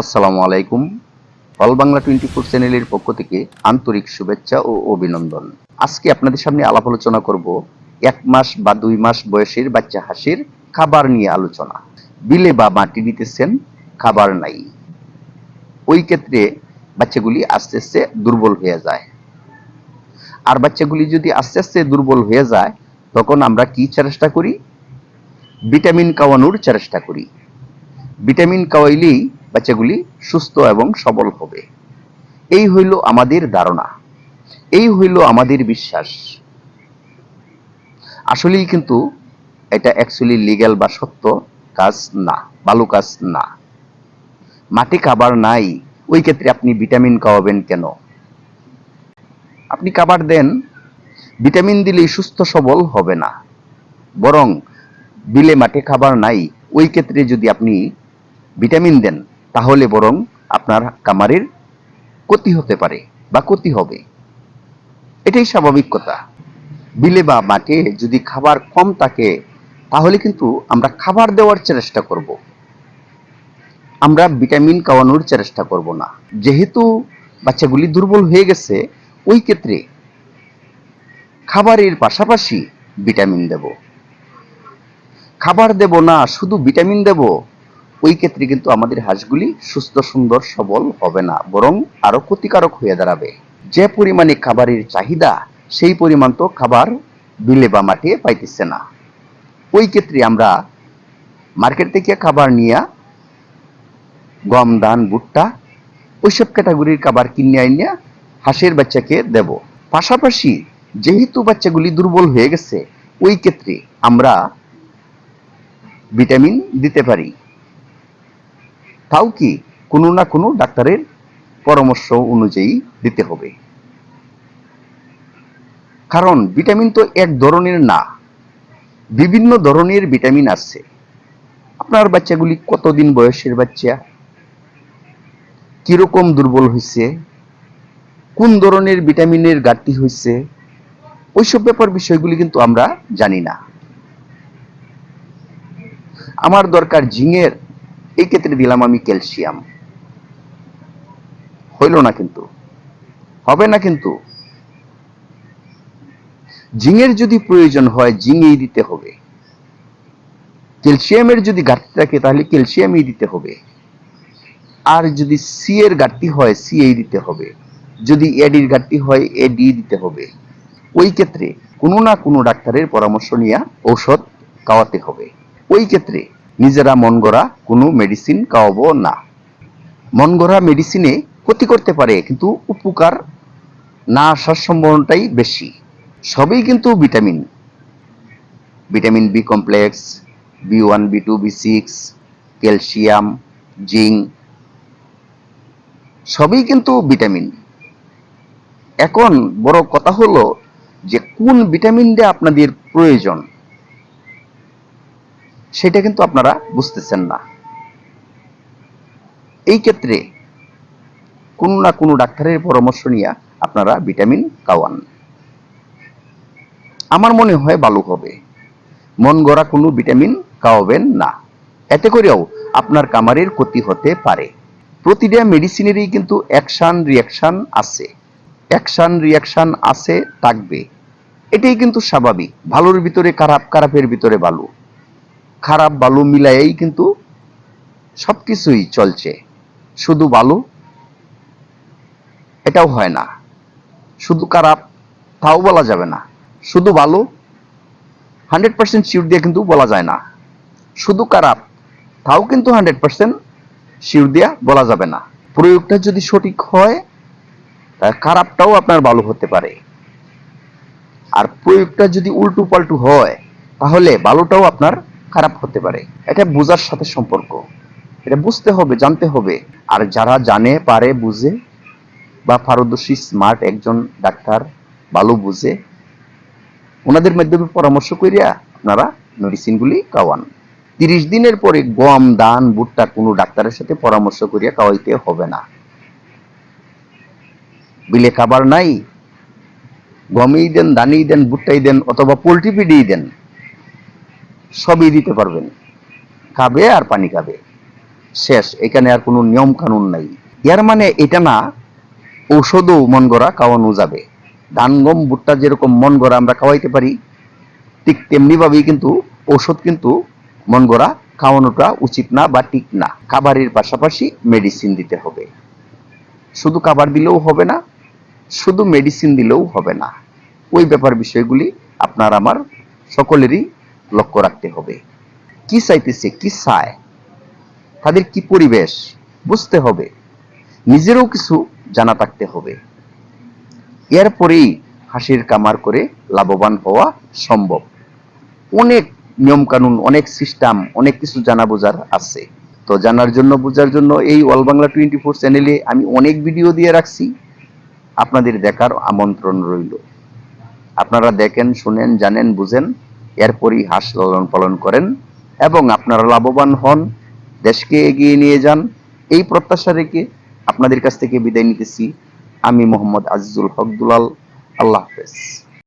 আসসালামু আলাইকুম। All Bangla twenty four চ্যানেলের পক্ষ থেকে আন্তরিক শুভেচ্ছা ও অভিনন্দন। আজকে আপনাদের সামনে আলাপ আলোচনা করব এক মাস বা দুই মাস বয়সের বাচ্চা হাসির খাবার নিয়ে আলোচনা। বিলে বা মাটি দিতেছেন, খাবার নাই। ওই ক্ষেত্রে বাচ্চাগুলি আস্তে আস্তে দুর্বল হয়ে যায়। আর বাচ্চাগুলি যদি আস্তে আস্তে দুর্বল হয়ে যায়, তখন আমরা কি চেষ্টা করি? ভিটামিন খাওয়ানোর চেষ্টা করি। ভিটামিন খাওয়াইলেই বাচ্চাগুলি সুস্থ এবং সবল হবে। এই হইল আমাদের ধারণা। এই হইল আমাদের বিশ্বাস। আসলেই কিন্তু এটা অ্যাকচুয়ালি লিগ্যাল বা সত্য কাজ না, ভালো কাজ না। মাটি খাবার নাই, ওই ক্ষেত্রে আপনি ভিটামিন খাওয়াবেন কেন? আপনি খাবার দেন ভিটামিন দিলেই সুস্থ সবল হবে না। বরং বিলে মাঠে খাবার নাই, ওই ক্ষেত্রে যদি আপনি ভিটামিন দেন তাহলে বরং আপনার কামারের ক্ষতি হতে পারে বা ক্ষতি হবে। এটাই স্বাভাবিক কথা। বিলে বা মাকে যদি খাবার কম থাকে, তাহলে কিন্তু আমরা খাবার দেওয়ার চেষ্টা করব। আমরা ভিটামিন খাওয়ানোর চেষ্টা করব না। যেহেতু বাচ্চাগুলি দুর্বল হয়ে গেছে, ওই ক্ষেত্রে খাবারের পাশাপাশি ভিটামিন দেব। খাবার দেব না, শুধু ভিটামিন দেব ওই ক্ষেত্রে কিন্তু আমাদের হাঁসগুলি সুস্থ, সুন্দর, সবল হবে না, বরং আরও ক্ষতিকারক হয়ে দাঁড়াবে। যে পরিমাণে খাবারের চাহিদা, সেই পরিমাণ তো খাবার বিলে বা মাটিয়ে পাইতেছে না। ওই ক্ষেত্রে আমরা মার্কেট থেকে খাবার নিয়ে গম, ধান, ভুট্টা, ওইসব ক্যাটাগরির খাবার কিনে আইনিয়া হাঁসের বাচ্চাকে দেব। পাশাপাশি যেহেতু বাচ্চাগুলি দুর্বল হয়ে গেছে, ওই ক্ষেত্রে আমরা ভিটামিন দিতে পারি। তাও কি কোনো না কোনো ডাক্তারের পরামর্শ অনুযায়ী দিতে হবে। কারণ ভিটামিন তো এক ধরনের না, বিভিন্ন ধরনের ভিটামিন আছে। আপনার বাচ্চাগুলি কতদিন বয়সের বাচ্চা? কীরকম দুর্বল হয়েছে কোন ধরনের ভিটামিনের ঘাটতি হয়েছে ওইসব ব্যাপার বিষয়গুলি কিন্তু আমরা জানি না। আমার দরকার ঝিঙের এই ক্ষেত্রে দিলাম আমি ক্যালসিয়াম। হইল না কিন্তু। হবে না কিন্তু। জিঙের যদি প্রয়োজন হয় জিঙেই দিতে হবে। ক্যালসিয়ামের যদি ঘাটতি থাকে, তাহলে ক্যালসিয়ামই দিতে হবে। আর যদি সি এর ঘাটতি হয় সি এই দিতে হবে। যদি এডির ঘাটতি হয় এডি দিতে হবে। ওই ক্ষেত্রে কোনো না কোনো ডাক্তারের পরামর্শ নিয়ে ঔষধ খাওয়াতে হবে। ওই ক্ষেত্রে নিজেরা মন গড়া কোনো মেডিসিন খাওয়াবো না। মন গড়া মেডিসিনে ক্ষতি করতে পারে, কিন্তু উপকার না আসার সম্ভাবনাটাই বেশি। সবই কিন্তু vitamin vitamin B complex B one B two B six calcium zinc সবই কিন্তু ভিটামিন এখন বড় কথা হলো যে কোন ভিটামিনটা আপনাদের প্রয়োজন? সেটা কিন্তু আপনারা বুঝতেছেন না। এই ক্ষেত্রে কোনো না কোনো ডাক্তারের পরামর্শ নিয়ে আপনারা ভিটামিন খাওয়ান। আমার মনে হয় ভালো হবে। মন গড়া কোনো ভিটামিন খাওয়াবেন না। এতে করেও আপনার কামারের ক্ষতি হতে পারে। প্রতিটা মেডিসিনেরই কিন্তু অ্যাকশন রিয়াকশন আছে। অ্যাকশন রিয়াকশন আছে, থাকবে। এটাই কিন্তু স্বাভাবিক। ভালোর ভিতরে খারাপ, খারাপের ভিতরে ভালো। খারাপ ভালো মিলাইয়াই কিন্তু সবকিছুই চলছে। শুধু ভালো এটাও হয় না। শুধু খারাপ, তাও বলা যাবে না। শুধু ভালো হান্ড্রেড পার্সেন্ট শিওর দিয়ে কিন্তু বলা যায় না। শুধু খারাপ, তাও কিন্তু হান্ড্রেড পার্সেন্ট শিওর দিয়া বলা যাবে না। প্রয়োগটা যদি সঠিক হয় খারাপটাও আপনার ভালো হতে পারে। আর প্রয়োগটা যদি উল্টু পাল্টু হয়, তাহলে ভালোটাও আপনার খারাপ হতে পারে। এটা বোঝার সাথে সম্পর্ক। এটা বুঝতে হবে, জানতে হবে। আর যারা জানে, পারে, বুঝে বা পারদর্শী স্মার্ট একজন ডাক্তার, ভালো বুঝে, ওনাদের মাধ্যমে পরামর্শ করিয়া আপনারা মেডিসিনগুলি খাওয়ান। তিরিশ দিনের পরে গম দান ভুট্টা কোনো ডাক্তারের সাথে পরামর্শ করিয়া খাওয়াইতে হবে না। বিলে খাবার নাই। গমই দেন দানেই দেন, ভুট্টাই দেন অথবা পোলট্রি ফিডেই দেন। সবই দিতে পারবেন। খাবে আর পানি খাবে। শেষ, এখানে আর কোনো নিয়ম কানুন নাই। ইয়ার মানে এটা না, ঔষধও মন গড়া খাওয়ানো যাবে। ধান, গম, ভুট্টা যেরকম মন গড়া আমরা খাওয়াইতে পারি, ঠিক তেমনি ভাবেই কিন্তু ঔষধ কিন্তু মন গড়া খাওয়ানোটা উচিত না বা ঠিক না। খাবারের পাশাপাশি মেডিসিন দিতে হবে। শুধু খাবার দিলেও হবে না, শুধু মেডিসিন দিলেও হবে না। ওই ব্যাপার বিষয়গুলি আপনার, আমার সকলেরই লক্ষ্য রাখতে হবে। কি চাইতেছে, কি চায়? তাদের কি পরিবেশ? বুঝতে হবে। নিজেরও কিছু জানা থাকতে হবে। এরপরেই হাসির কামার করে লাভবান হওয়া সম্ভব। অনেক নিয়ম কানুন অনেক সিস্টেম, অনেক কিছু জানা বোঝার আছে। তো জানার জন্য, বোঝার জন্য এই অল বাংলা টোয়েন্টি ফোর চ্যানেলে আমি অনেক ভিডিও দিয়ে রাখছি। আপনাদের দেখার আমন্ত্রণ রইল। আপনারা দেখেন, শুনেন, জানেন, বুঝেন। এরপরই হাঁস লালন পালন করেন এবং আপনারা লাভবান হন, দেশকে এগিয়ে নিয়ে যান। এই প্রত্যাশা রেখে আপনাদের কাছ থেকে বিদায় নিতেছি। আমি মোহাম্মদ আজিজুল হক দুলাল। আল্লাহ হাফেজ।